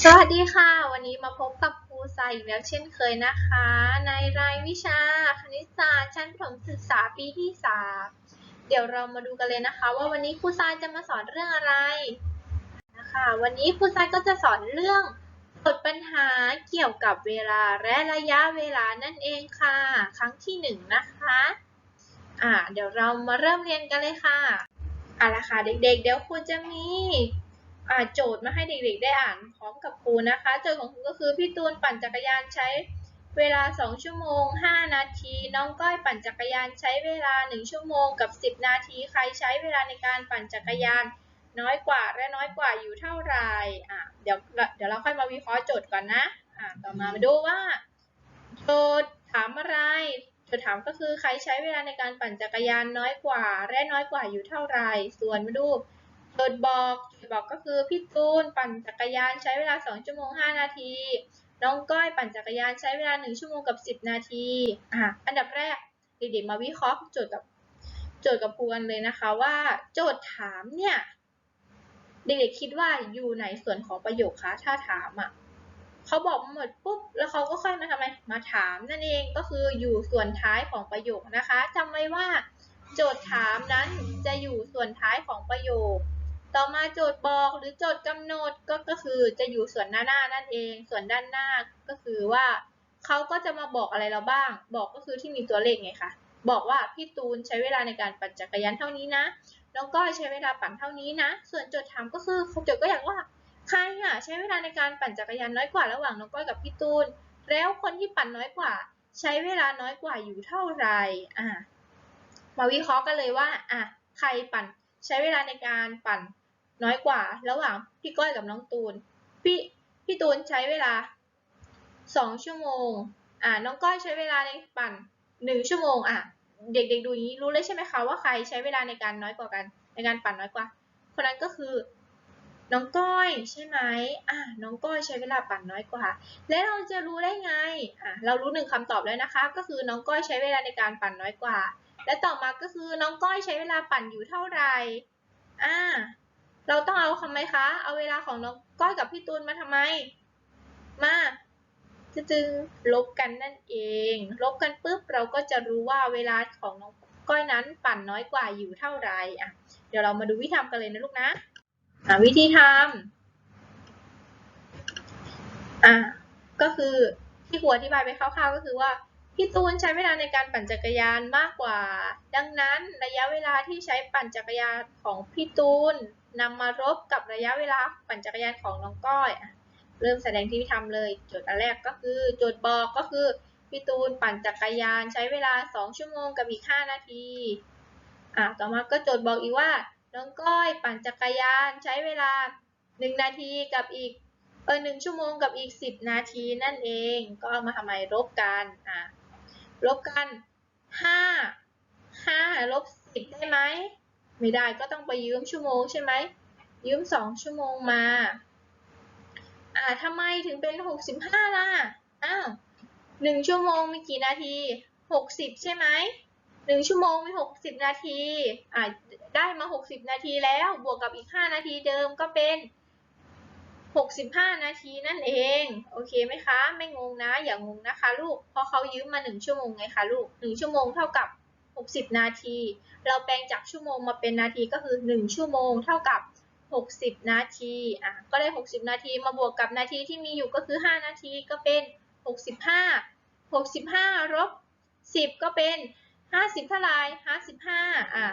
สวัสดีค่ะ วันนี้มาพบกับครูทรายอีกแล้วเช่นเคยนะคะ ในรายวิชาคณิตศาสตร์ชั้นประถมศึกษาปีที่สาเดี๋ยวเรามาดูกันเลยนะคะ ว่าวันนี้ครูทรายจะมาสอนเรื่องอะไรนะคะวันนี้ครูทรายก็จะสอนเรื่องกฎปัญหาเกี่ยวกับเวลาและระยะเวลานั่นเองค่ะ ครั้งที่หนึ่งนะคะอ่าเดี๋ยวเรามาเริ่มเรียนกันเลยค่ะเอาละค่ะเด็กๆ เดี๋ยวครูจะมี โจทย์มาให้เด็กๆ ได้อ่านพร้อมกับครูนะคะ โจทย์ของครูก็คือพี่ตูนปั่นจักรยานใช้เวลา 2 ชั่วโมง 5 นาที น้องก้อยปั่นจักรยานใช้เวลา 1 ชั่วโมงกับ 10 นาที ใครใช้เวลาในการปั่นจักรยาน น้อยกว่าและน้อยกว่าอยู่เท่าไหร่อะเดี๋ยวเดี๋ยวเราค่อยมาวิเคราะห์โจทย์ก่อนนะอะต่อมามาดูว่า โจทย์ถามอะไรโจทย์ถามก็คือใครใช้เวลาในการปั่นจักรยานน้อยกว่า และน้อยกว่าอยู่เท่าไหร่ ส่วนมาดู โจทย์บอกโจทย์บอกก็คือพี่ตูนปั่นจักรยานใช้เวลา 2 ชั่วโมง 5 นาที น้องก้อยปั่นจักรยานใช้เวลา 1 ชั่วโมงกับ 10 นาทีอะอันดับแรกเด็กๆมาวิเคราะห์โจทย์กับโจทย์กับครูกันเลยนะคะว่าโจทย์ถามเนี่ยเด็กๆคิดว่าอยู่ไหนส่วนของประโยคคะถ้าถามอะเขาบอกมาหมดปุ๊บแล้วเขาก็ค่อยมาทำไมมาถามนั่นเองก็คืออยู่ส่วนท้ายของประโยคนะคะจำไว้ว่า โจทย์ถามนั้นจะอยู่ส่วนท้ายของประโยค ต่อมาโจทย์บอกหรือโจทย์กำหนดก็ก็คือจะอยู่ส่วนหน้าหน้านั่นเอง ส่วนด้านหน้าก็คือว่าเขาก็จะมาบอกอะไรเราบ้าง บอกก็คือที่มีตัวเลขไงคะบอกว่าพี่ตูนใช้เวลาในการปั่นจักรยานเท่านี้นะน้องก้อยใช้เวลาปั่นเท่านี้นะ ส่วนโจทย์ถามก็คือโจทย์ก็อยากว่าใครอะใช้เวลาในการปั่นจักรยานน้อยกว่าระหว่างน้องก้อยกับพี่ตูน แล้วคนที่ปั่นน้อยกว่า ใช้เวลาน้อยกว่าอยู่เท่าไหร่อ่ามาวิเคราะห์กันเลยว่าอะใครปั่นใช้เวลาในการปั่น น้อยกว่า ระหว่างพี่ก้อยกับน้องตูน พี่พี่ตูนใช้เวลาสองชั่วโมง อ่าน้องก้อยใช้เวลาในปั่นหนึ่งชั่วโมง อะ เด็กๆดูอย่างนี้รู้เลยใช่ไหมคะว่าใครใช้เวลาในการน้อยกว่ากัน ในการปั่นน้อยกว่า คนนั้นก็คือ น้องก้อยใช่ไหมอะน้องก้อยใช้เวลาปั่นน้อยกว่า แล้วเราจะรู้ได้ไง อะเรารู้หนึ่งคำตอบแล้วนะคะ ก็คือน้องก้อยใช้เวลาในการปั่นน้อยกว่า และต่อมาก็คือน้องก้อยใช้เวลาปั่นอยู่เท่าไหร่อ่า เราต้องเอาทำไมคะ เอาเวลาของน้องก้อยกับพี่ตูนมาทำไม มาจะจึงลบกันนั่นเอง ลบกันปุ๊บเราก็จะรู้ว่าเวลาของน้องก้อยนั้นปั่นน้อยกว่าอยู่เท่าไหร่อะ เดี๋ยวเรามาดูวิธีทำกันเลยนะลูกนะอะวิธีทำอะก็คือที่ครูอธิบายไปคร่าวๆก็คือว่าพี่ตูนใช้เวลาในการปั่นจักรยานมากกว่า ดังนั้นระยะเวลาที่ใช้ปั่นจักรยานของพี่ตูน นำมารบกับระยะเวลาปั่นจักรยานของน้องก้อย เริ่มแสดงที่ทำเลย โจทย์อันแรกก็คือ โจทย์บอกก็คือพี่ตูนปั่นจักรยานใช้เวลา 2 ชั่วโมงกับอีก 5 นาที อะต่อมาก็โจทย์บอกอีกว่า น้องก้อยปั่นจักรยานใช้เวลา 1 นาทีกับอีกเออหนึ่งชั่วโมงกับอีก 10 นาทีนั่นเอง ก็เอามาทำไมลบกันอะลบกัน 5 5ลบ10 ได้ไหม ไม่ได้ก็ต้องไปยืมชั่วโมงใช่ไหมยืม 2 ชั่วโมงมา อ่าทำไมถึงเป็น 65 ล่ะ อ้าว1ชั่วโมงมีกี่นาที 60 ใช่ไหม1ชั่วโมงมี 60 นาที อ่าได้มา 60 นาทีแล้ว บวกกับอีก 5 นาทีเดิมก็เป็น 65 นาทีนั่นเอง โอเคไหมคะ ไม่งงนะ อย่างงนะคะลูก เพราะเขายืมมา 1 ชั่วโมงไงคะลูก 1 ชั่วโมงเท่ากับ 60 นาที เราแปลงจากชั่วโมงมาเป็นนาทีก็คือ 1 ชั่วโมงเท่ากับ 60 นาทีอะก็ได้ 60 นาทีมาบวกกับนาทีที่มีอยู่ก็คือ 5 นาทีก็เป็น 65 65ลบ10 ก็เป็น 50 เท่าไหร่55อะ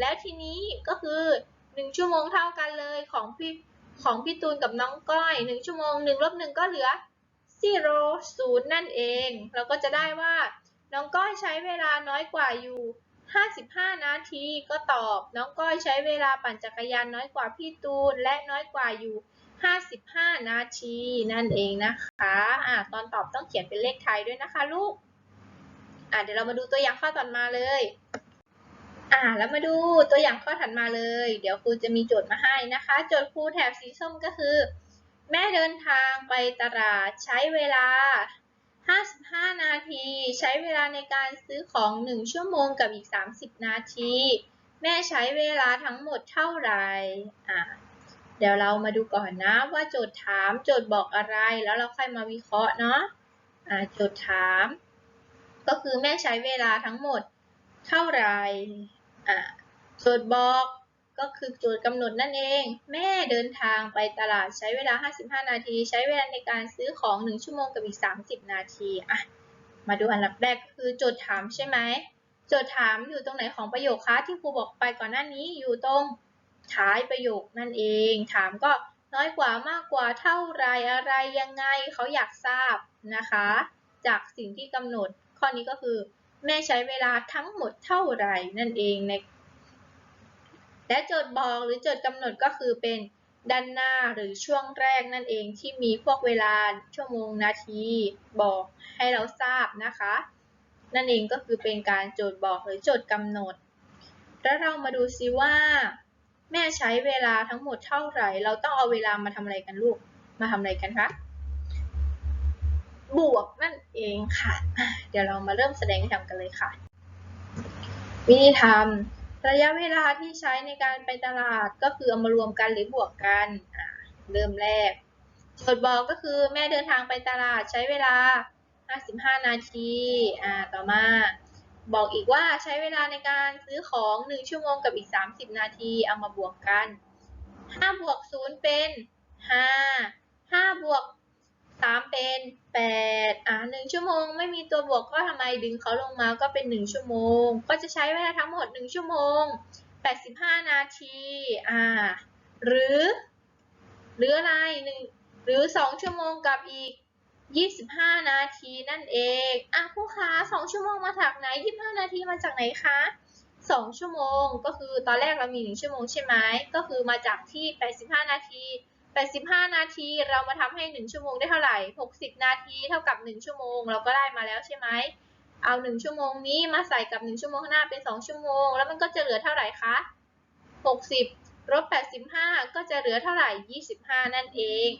แล้วทีนี้ก็คือ 1 ชั่วโมงเท่ากันเลยของพี่ของพี่ตูนกับน้องก้อย 1 ชั่วโมง1ลบ1ก็เหลือ0 0นั่นเอง เราก็จะได้ว่า น้องก้อยใช้เวลาน้อยกว่าอยู่ 55 นาที ก็ตอบ น้องก้อยใช้เวลาปั่นจักรยานน้อยกว่าพี่ตูน และน้อยกว่าอยู่ 55 นาที นั่นเองนะคะอะตอนตอบต้องเขียนเป็นเลขไทยด้วยนะคะลูกอะเดี๋ยวเรามาดูตัวอย่างข้อต่อมาเลยอ่าแล้วมาดูตัวอย่างข้อถัดมาเลย เดี๋ยวครูจะมีโจทย์มาให้นะคะ โจทย์ครูแถบสีส้มก็คือ แม่เดินทางไปตลาดใช้เวลา 55 นาที ใช้เวลาในการซื้อของ 1 ชั่วโมงกับอีก 30 นาที แม่ใช้เวลาทั้งหมดเท่าไหร่อ่าเดี๋ยวเรามาดูก่อนนะว่าโจทย์ถามโจทย์บอกอะไรแล้วเราค่อยมาวิเคราะห์เนาะอ่าโจทย์ถาม ก็คือแม่ใช้เวลาทั้งหมดเท่าไหร่อ่าโจทย์บอก ก็คือโจทย์กำหนดนั่นเอง แม่เดินทางไปตลาดใช้เวลา 55 นาที ใช้เวลาในการซื้อของ 1 ชั่วโมงกับอีก 30 นาทีอะมาดูอันดับแรกคือโจทย์ถามใช่ไหมโจทย์ถามอยู่ตรงไหนของประโยคคะที่ครูบอกไปก่อนหน้านี้อยู่ตรงท้ายประโยคนั่นเอง ถามก็น้อยกว่ามากกว่าเท่าไรอะไรยังไงเขาอยากทราบนะคะ จากสิ่งที่กำหนดข้อนี้ก็คือ แม่ใช้เวลาทั้งหมดเท่าไหร่นั่นเองใน และโจทย์บอกหรือโจทย์กำหนดก็คือเป็นด้านหน้าหรือช่วงแรกนั่นเองที่มีพวกเวลาชั่วโมงนาทีบอกให้เราทราบนะคะ นั่นเองก็คือเป็นการโจทย์บอกหรือโจทย์กำหนด แล้วเรามาดูซิว่า แม่ใช้เวลาทั้งหมดเท่าไหร่ เราต้องเอาเวลามาทำอะไรกันลูกมาทำอะไรกันคะบวกนั่นเองค่ะ เดี๋ยวเรามาเริ่มแสดงวิธีทำกันเลยค่ะ วิธีทำ ระยะเวลาที่ใช้ในการไปตลาดก็คือเอามารวมกันหรือบวกกันเริ่มแรกโจทย์บอกก็คือแม่เดินทางไปตลาดใช้เวลา 55 นาทีอ่าต่อมา บอกอีกว่าใช้เวลาในการซื้อของ 1 ชั่วโมงกับอีก 30 นาทีเอามาบวกกัน 5 บวก 0 เป็น 5 5 บวก 3เป็น8อ่า1ชั่วโมง ไม่มีตัวบวกก็ทำไมดึงเขาลงมาก็เป็น1ชั่วโมง ก็จะใช้เวลาทั้งหมด1ชั่วโมง85นาทีอ่าหรือ หรืออะไรหนึ่งหรือ2ชั่วโมงกับอีก25นาทีนั่นเองอะผู้ค้า2ชั่วโมงมาจากไหน25นาทีมาจากไหนคะ2ชั่วโมง ก็คือตอนแรกเรามี1ชั่วโมงใช่ไหมก็คือมาจากที่85นาที 85 นาทีเรามาทำให้ 1 ชั่วโมงได้เท่าไหร่ 60 นาทีเท่ากับ 1 ชั่วโมง เราก็ได้มาแล้วใช่ไหม เอา 1 ชั่วโมงนี้มาใส่กับ 1 ชั่วโมงข้างหน้าเป็น 2 ชั่วโมง แล้วมันก็จะเหลือเท่าไหร่คะ 60ลบ85 ก็จะเหลือเท่าไหร่ 25 นั่นเอง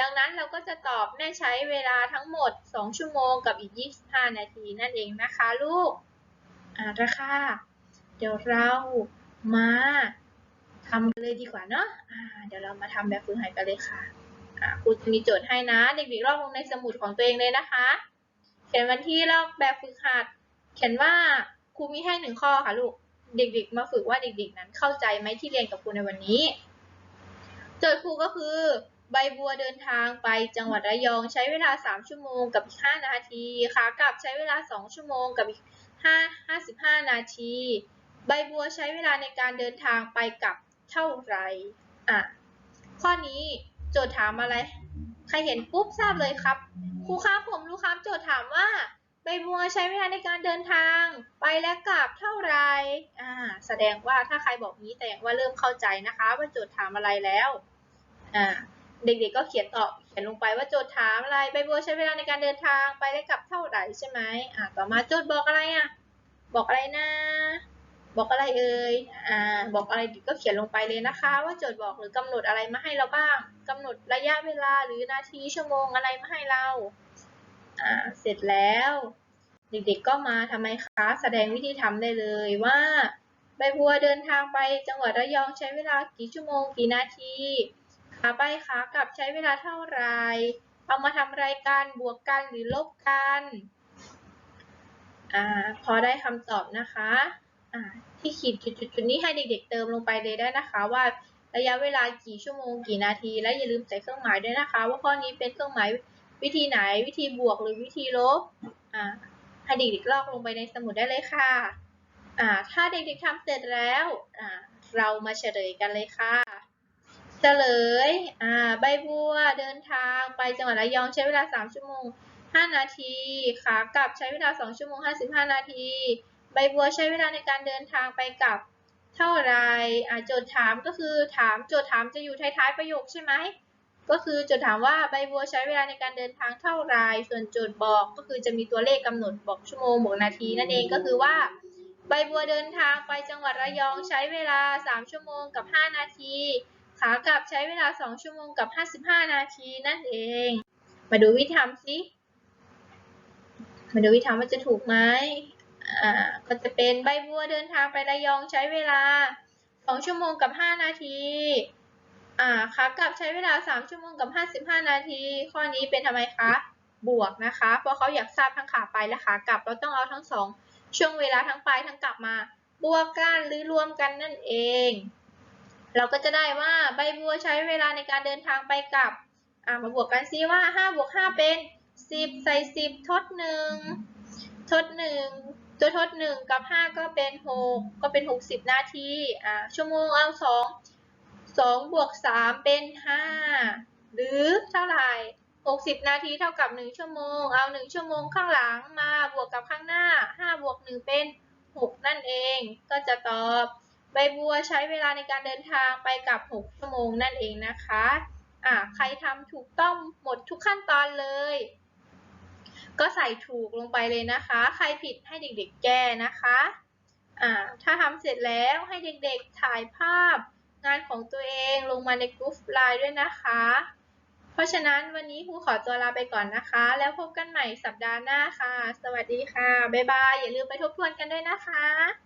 ดังนั้นเราก็จะตอบแม่ใช้เวลาทั้งหมด 2 ชั่วโมงกับอีก 25 นาทีนั่นเองนะคะลูกอ่าราคาเดี๋ยวเรามา ทำกันเลยดีกว่าเนาะอ่าเดี๋ยวเรามาทำแบบฝึกหัดกันเลยค่ะครูจะมีโจทย์ให้นะ เด็กๆลอกลงในสมุดของตัวเองเลยนะคะ เขียนวันที่ลอกแบบฝึกหัด เขียนว่าครูมีให้หนึ่งข้อค่ะลูก เด็กๆ มาฝึกว่าเด็กๆ นั้นเข้าใจไหมที่เรียนกับครูในวันนี้ โจทย์ครูก็คือใบบัวเดินทางไปจังหวัดระยองใช้เวลา 3 ชั่วโมงกับอีก 5 นาทีขากลับใช้เวลา 2 ชั่วโมงกับอีก5 55 นาที ใบบัวใช้เวลาในการเดินทางไปกลับ เท่าไหร่อะข้อนี้โจทย์ถามอะไร ใครเห็นปุ๊บทราบเลยครับครูครับผมรู้ครับโจทย์ถามว่าใบบัวใช้เวลาในการเดินทางไปและกลับเท่าไรอ่า แสดงว่าถ้าใครบอกนี้แสดงว่าเริ่มเข้าใจนะคะว่าโจทย์ถามอะไรแล้ว อ่า เด็กๆก็เขียนตอบเขียนลงไปว่าโจทย์ถามอะไร ใบบัวใช้เวลาในการเดินทางไปและกลับเท่าไหร่ใช่ไหมอ่า ต่อมาโจทย์บอกอะไรอะ บอกอะไรนะ บอกอะไรเอ่ยอ่าบอกอะไรก็เขียนลงไปเลยนะคะ ว่าโจทย์บอกหรือกำหนดอะไรมาให้เราบ้างกำหนดระยะเวลาหรือนาทีชั่วโมงอะไรมาให้เราอ่าเสร็จแล้ว เด็กๆก็มาทำไมคะแสดงวิธีทำได้เลยว่าใบบัวเดินทางไปจังหวัดระยองใช้เวลากี่ชั่วโมงกี่นาทีขาไปขากลับใช้เวลาเท่าไหร่เอามาทำรายการบวกกันหรือลบกันอ่าพอได้คำตอบนะคะอ่า ที่ขีดจุดๆนี้ให้เด็กๆเติมลงไปเลยได้นะคะ ว่าระยะเวลากี่ชั่วโมงกี่นาที และอย่าลืมใส่เครื่องหมายด้วยนะคะ ว่าข้อนี้เป็นเครื่องหมายวิธีไหนวิธีบวกหรือวิธีลบอ่าให้เด็กๆลอกลงไปในสมุดได้เลยค่ะอ่าถ้าเด็กๆทำเสร็จแล้วอ่าเรามาเฉลยกันเลยค่ะ เฉลยอ่าใบบัวเดินทางไปจังหวัดระยองใช้เวลา 3 ชั่วโมง 5 นาที ขากลับใช้เวลา 2 ชั่วโมง 55 นาที ใบบัวใช้เวลาในการเดินทางไปกับเท่าไรอ่าโจทย์ถามก็คือถามโจทย์ถามจะอยู่ท้ายๆประโยคใช่ไหมก็คือโจทย์ถามว่าใบบัวใช้เวลาในการเดินทางเท่าไรส่วนโจทย์บอกก็คือจะมีตัวเลขกำหนดบอกชั่วโมงบอกนาทีนั่นเองก็คือว่า ใบบัวเดินทางไปจังหวัดระยองใช้เวลา 3 ชั่วโมงกับ 5 นาที ขากลับใช้เวลา 2 ชั่วโมงกับ 55 นาทีนั่นเอง มาดูวิธีทำสิมาดูวิธีทำว่าจะถูกไหม อ่าก็จะเป็นใบบัวเดินทางไประยองใช้เวลา 2 ชั่วโมงกับ 5 นาทีอ่าขากลับใช้เวลา 3 ชั่วโมงกับ 55 นาที ข้อนี้เป็นทำไมคะ บวกนะคะ เพราะเขาอยากทราบทั้งขาไปและขากลับ เราต้องเอาทั้งสองช่วงเวลาทั้งไปทั้งกลับมาบวกกันหรือรวมกันนั่นเอง เราก็จะได้ว่าใบบัวใช้เวลาในการเดินทางไปกลับอ่ามาบวกกันซิว่า5บวก5เป็น 10 ใส่ 10 ทด 1 ทด 1 ตัวทด 1 กับ 5 ก็เป็น 6 ก็เป็น 60 นาที อ่า ชั่วโมงเอา2 2บวก3เป็น 5 หรือเท่าไหร่ 60 นาทีเท่ากับ 1 ชั่วโมง เอา 1 ชั่วโมงข้างหลังมาบวกกับข้างหน้า 5 บวก 1 เป็น 6 นั่นเอง ก็จะตอบ ใบบัวใช้เวลาในการเดินทางไปกับ 6 ชั่วโมงนั่นเองนะคะ อ่า ใครทำถูกต้องหมดทุกขั้นตอนเลย ก็ใส่ถูกลงไปเลยนะคะ ใครผิดให้เด็กๆแก้นะคะอ่าถ้าทำเสร็จแล้วให้เด็กๆถ่ายภาพงานของตัวเองลงมาในกรุ๊ปไลน์ด้วยนะคะ เพราะฉะนั้นวันนี้ครูขอตัวลาไปก่อนนะคะ แล้วพบกันใหม่สัปดาห์หน้าค่ะ สวัสดีค่ะ บ๊ายบาย อย่าลืมไปทบทวนกันด้วยนะคะ